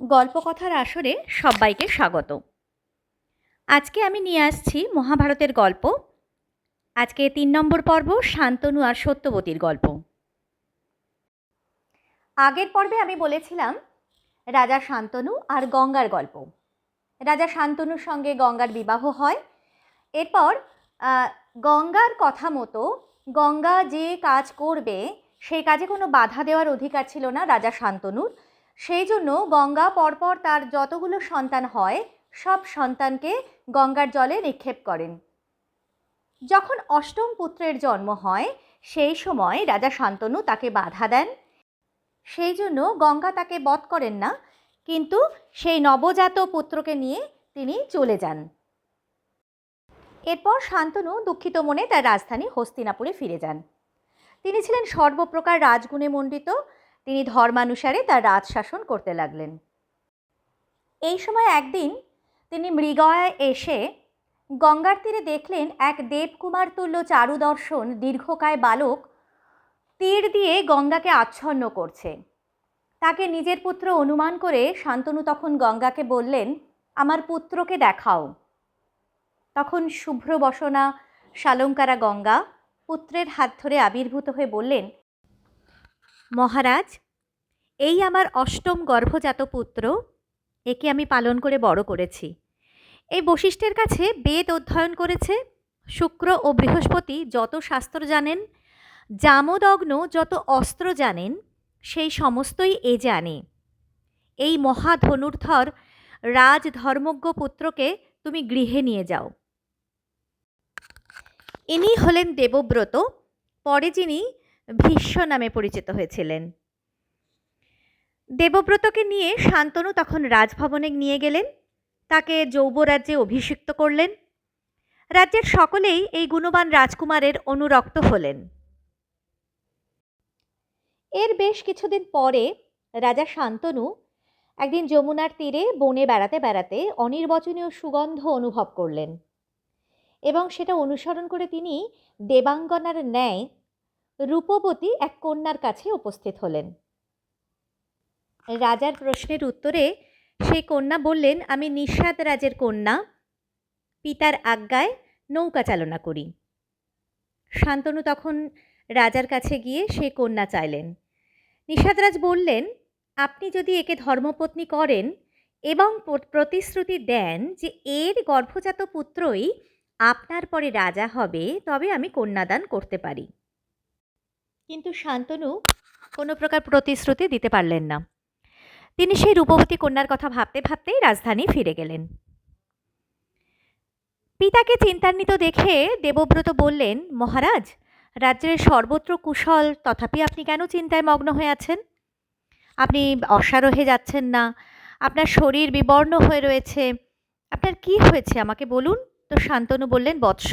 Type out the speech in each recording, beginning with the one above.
গল্পকথার আসরে সবাইকে স্বাগত। আজকে আমি নিয়ে আসছি মহাভারতের গল্প। আজকে তিন নম্বর পর্ব শান্তনু আর সত্যবতীর গল্প। আগের পর্বে আমি বলেছিলাম রাজা শান্তনু আর গঙ্গার গল্প। রাজা শান্তনুর সঙ্গে গঙ্গার বিবাহ হয়। এরপর গঙ্গার কথা মতো গঙ্গা যে কাজ করবে সেই কাজে কোনো বাধা দেওয়ার অধিকার ছিল না রাজা শান্তনুর। সেই জন্য গঙ্গা পরপর তার যতগুলো সন্তান হয়, সব সন্তানকে গঙ্গার জলে নিক্ষেপ করেন। যখন অষ্টম পুত্রের জন্ম হয়, সেই সময় রাজা শান্তনু তাকে বাধা দেন। সেই জন্য গঙ্গা তাকে বধ করেন না, কিন্তু সেই নবজাত পুত্রকে নিয়ে তিনি চলে যান। এরপর শান্তনু দুঃখিত মনে তার রাজধানী হস্তিনাপুরে ফিরে যান। তিনি ছিলেন সর্বপ্রকার রাজগুণে মণ্ডিত তিনি ধর্মানুসারে তার রাজ শাসন করতে লাগলেন। এই সময় একদিন তিনি মৃগয়ায় এসে গঙ্গার তীরে দেখলেন এক দেবকুমার তুল্য চারুদর্শন দীর্ঘকায় বালক তীর দিয়ে গঙ্গাকে আচ্ছন্ন করছে। তাকে নিজের পুত্র অনুমান করে শান্তনু তখন গঙ্গাকে বললেন, আমার পুত্রকে দেখাও। তখন শুভ্র বসনা শালঙ্কারা গঙ্গা পুত্রের হাত ধরে আবির্ভূত হয়ে বললেন মহারাজ, এই আমার অষ্টম গর্ভজাত পুত্র, একে আমি পালন করে বড় করেছি। এই বশিষ্ঠের কাছে বেদ অধ্যয়ন করেছে, শুক্র ও বৃহস্পতি যত শাস্ত্র জানেন, জামদগ্ন যত অস্ত্র জানেন, সেই সমস্তই এ জানে। এই মহাধনুর্ধর রাজধর্মজ্ঞ পুত্রকে তুমি গৃহে নিয়ে যাও। ইনি হলেন দেবব্রত, পরে যিনি ভীষ্ম নামে পরিচিত হয়েছিলেন। দেবব্রতকে নিয়ে শান্তনু তখন রাজভবনে নিয়ে গেলেন। তাকে যৌবরাজ্যে অভিষিক্ত করলেন। রাজ্যের সকলেই এই গুণবান রাজকুমারের অনুরক্ত হলেন। এর বেশ কিছুদিন পরে রাজা শান্তনু একদিন যমুনার তীরে বনে বেড়াতে বেড়াতে অনির্বচনীয় সুগন্ধ অনুভব করলেন এবং সেটা অনুসরণ করে তিনি দেবাঙ্গনার ন্যায় রূপবতী এক কন্যার কাছে উপস্থিত হলেন। রাজার প্রশ্নের উত্তরে সেই কন্যা বললেন, আমি নিষাদ রাজের কন্যা। পিতার আজ্ঞায় নৌকা চালনা করি। শান্তনু তখন রাজার কাছে গিয়ে সে কন্যা চাইলেন। নিষাদরাজ বললেন, আপনি যদি একে ধর্মপত্নী করেন এবং প্রতিশ্রুতি দেন যে এর গর্ভজাত পুত্রই আপনার পরে রাজা হবে, তবে আমি কন্যাদান করতে পারি। কিন্তু শান্তনু কোনো প্রকার প্রতিশ্রুতি দিতে পারলেন না। তিনি সেই রূপবতী কন্যার কথা ভাবতে ভাবতেই রাজধানী ফিরে গেলেন। পিতাকে চিন্তান্বিত দেখে দেবব্রত বললেন, মহারাজ, রাজ্যের সর্বত্র কুশল, তথাপি আপনি কেন চিন্তায় মগ্ন হয়ে আছেন? আপনি অশ্বারোহে যাচ্ছেন না, আপনার শরীর বিবর্ণ হয়ে রয়েছে। আপনার কি হয়েছে আমাকে বলুন? তো শান্তনু বললেন, বৎস,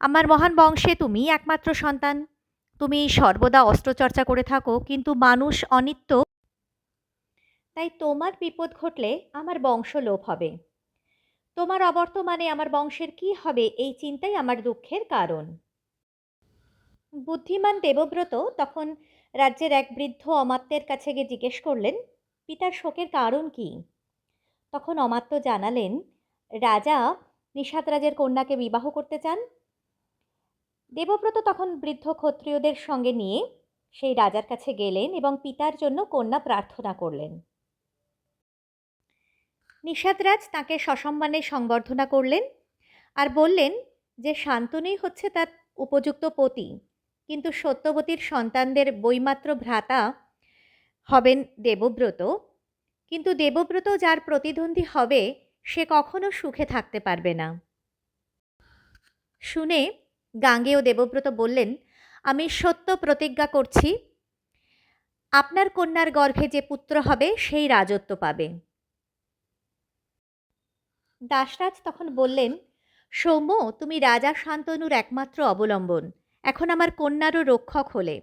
আমার মহান বংশে তুমিই একমাত্র সন্তান। তুমি সর্বদা অস্ত্রচর্চা করে থাকো, কিন্তু মানুষ অনিত্য। তাই তোমার বিপদ ঘটলে আমার বংশ লোপ হবে। তোমার অবর্তমানে আমার বংশের কি হবে, এই চিন্তাই আমার দুঃখের কারণ। বুদ্ধিমান দেবব্রত তখন রাজ্যের এক বৃদ্ধ অমাত্যের কাছে গিয়ে জিজ্ঞেস করলেন, পিতার শোকের কারণ কি? তখন অমাত্য জানালেন, রাজা নিষাদ রাজের কন্যাকে বিবাহ করতে চান দেবব্রত তখন বৃদ্ধ ক্ষত্রিয়দের সঙ্গে নিয়ে সেই রাজার কাছে গেলেন এবং পিতার জন্য কন্যা প্রার্থনা করলেন। নিষাদরাজ তাকে সসম্মানে সংবর্ধনা করলেন আর বললেন যে শান্তনুই হচ্ছে তার উপযুক্ত পতি, কিন্তু সত্যবতীর সন্তানদের বইমাত্র ভ্রাতা হবেন দেবব্রত, কিন্তু দেবব্রত যার প্রতিদ্বন্দ্বী হবে সে কখনো সুখে থাকতে পারবে না। শুনে গাঙ্গেয় দেবব্রত বললেন, আমি সত্য প্রতিজ্ঞা করছি। আপনার কন্যার গর্ভে যে পুত্র হবে, সেই রাজত্ব পাবে। দাসরাজ তখন বললেন, সৌম্য, তুমি রাজা শান্তনুর একমাত্র অবলম্বন। এখন আমার কন্যারও রক্ষক হলে।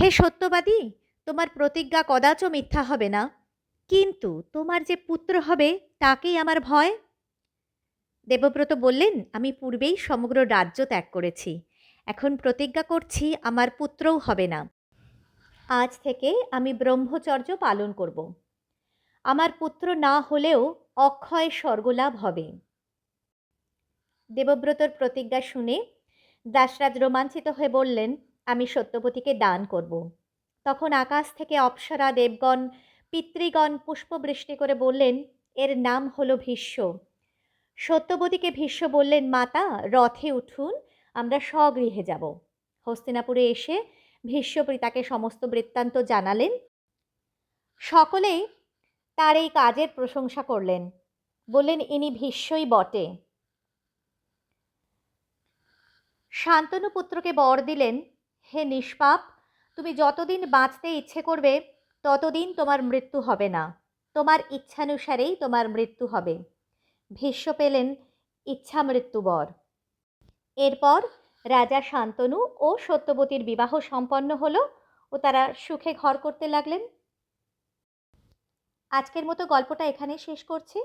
হে সত্যবাদী, তোমার প্রতিজ্ঞা কদাচ মিথ্যা হবে না। কিন্তু তোমার যে পুত্র হবে, তাকেই আমার ভয়। দেবব্রত বললেন, আমি পূর্বেই সমগ্র রাজ্য ত্যাগ করেছি। এখন প্রতিজ্ঞা করছি আমার পুত্রও হবে না। আজ থেকে আমি ব্রহ্মচর্য পালন করব। আমার পুত্র না হলেও অক্ষয় স্বর্গলাভ হবে। দেবব্রতর প্রতিজ্ঞা শুনে দাসরাজ রোমাঞ্চিত হয়ে বললেন, আমি সত্যবতীকে দান করব। তখন আকাশ থেকে অপ্সরা দেবগণ, পিতৃগণ পুষ্পবৃষ্টি করে বললেন, এর নাম হলো ভীষ্ম। সত্যবতীকে ভীষ্ম বললেন, মাতা, রথে উঠুন, আমরা স্বগৃহে যাব। হস্তিনাপুরে এসে ভীষ্ম পিতাকে সমস্ত বৃত্তান্ত জানালেন। সকলেই তার এই কাজের প্রশংসা করলেন। বললেন, ইনি ভীষ্মই বটে। শান্তনু পুত্রকে বর দিলেন, হে নিষ্পাপ, তুমি যতদিন বাঁচতে ইচ্ছে করবে, ততদিন তোমার মৃত্যু হবে না। তোমার ইচ্ছানুসারেই তোমার মৃত্যু হবে। ভীষ্ম পেলেন ইচ্ছা মৃত্যুবর এরপর রাজা শান্তনু ও সত্যবতীর বিবাহ সম্পন্ন হলো ও তারা সুখে ঘর করতে লাগলেন। আজকের মতো গল্পটা এখানে শেষ করছি।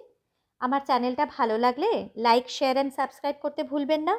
আমার চ্যানেলটা ভালো লাগলে লাইক, শেয়ার অ্যান্ড সাবস্ক্রাইব করতে ভুলবেন না।